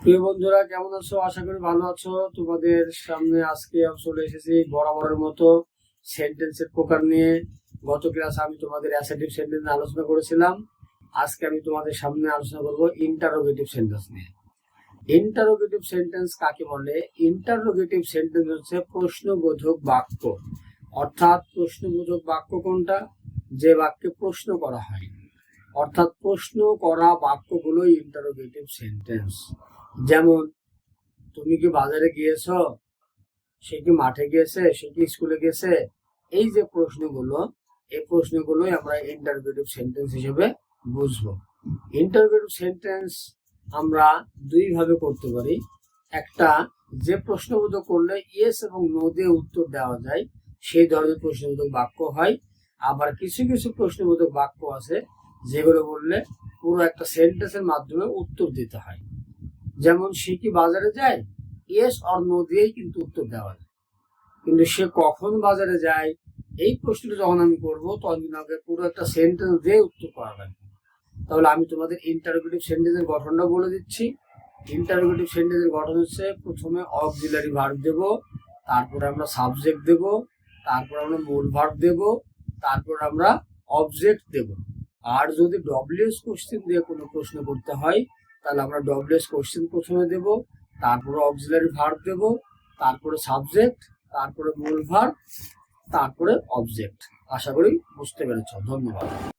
প্রিয় বন্ধুরা, কেমন আছো? আশা করি ভালো আছো। তোমাদের সামনে আজকে চলে এসেছি বরাবরের মতো সেন্টেন্সের প্রকার নিয়ে। গত আমি তোমাদের অ্যাসেটিভ সেন্টেন্স আলোচনা করেছিলাম। আজকে আমি তোমাদের সামনে আলোচনা করব ইন্টারোগেটিভ সেন্টেন্স নিয়ে। ইন্টারোগেটিভ সেন্টেন্স কাকে বলে? ইন্টারোগেটিভ সেন্টেন্স হচ্ছে প্রশ্নবোধক বাক্য। অর্থাৎ প্রশ্নবোধক বাক্য কোনটা? যে বাক্যে প্রশ্ন করা হয়। অর্থাৎ প্রশ্ন করা বাক্যগুলোই ইন্টারোগেটিভ সেন্টেন্স যেমন, তুমি কি বাজারে গিয়েছো? সে কি মাঠে গিয়েছে? সে কি স্কুলে গেছে এই যে প্রশ্নগুলো, এই প্রশ্নগুলোই আমরা ইন্টারোগেটিভ সেন্টেন্স হিসেবে বুঝব। ইন্টারোগেটিভ সেন্টেন্স আমরা দুই ভাবে করতে পারি। একটা, যে প্রশ্নবোধক করলে ইয়েস এবং নো দিয়ে উত্তর দেওয়া যায়, সেই ধরনের প্রশ্নবোধক বাক্য হয়। আবার কিছু কিছু প্রশ্নবোধক বাক্য আছে যেগুলো বললে পুরো একটা সেন্টেন্সের মাধ্যমে উত্তর দিতে হয়। যেমন, সে কি বাজারে যায়? ইয়েস অর নো দিয়েই কিন্তু উত্তর দেওয়া যায় কিন্তু সে কখন বাজারে যায়? এই প্রশ্নটা যখন আমি করব, তখন কিন্তু আমাকে পুরো একটা সেন্টেন্স দিয়ে উত্তর করা লাগবে তাহলে আমি তোমাদের ইন্টারোগেটিভ সেন্টেন্সের গঠনটা বলে দিচ্ছি। ইন্টারোগেটিভ সেন্টেন্সের গঠন হচ্ছে, প্রথমে অক্সিলারি ভার্ব দেব, তারপরে আমরা সাবজেক্ট দেব, তারপর আমরা মূল ভার্ব দেব, তারপর আমরা অবজেক্ট দেব। আর যদি ডব্লিউএস কোশ্চেন দিয়ে কোনো প্রশ্ন করতে হয়, তাহলে আমরা ডব্লিউএস কোশ্চেন প্রথমে দেব, তারপরে অক্সিলারি ভার্ব দেব, তারপরে সাবজেক্ট তারপরে মূল ভার্ব তারপরে অবজেক্ট আশা করি বুঝতে পেরেছ। ধন্যবাদ।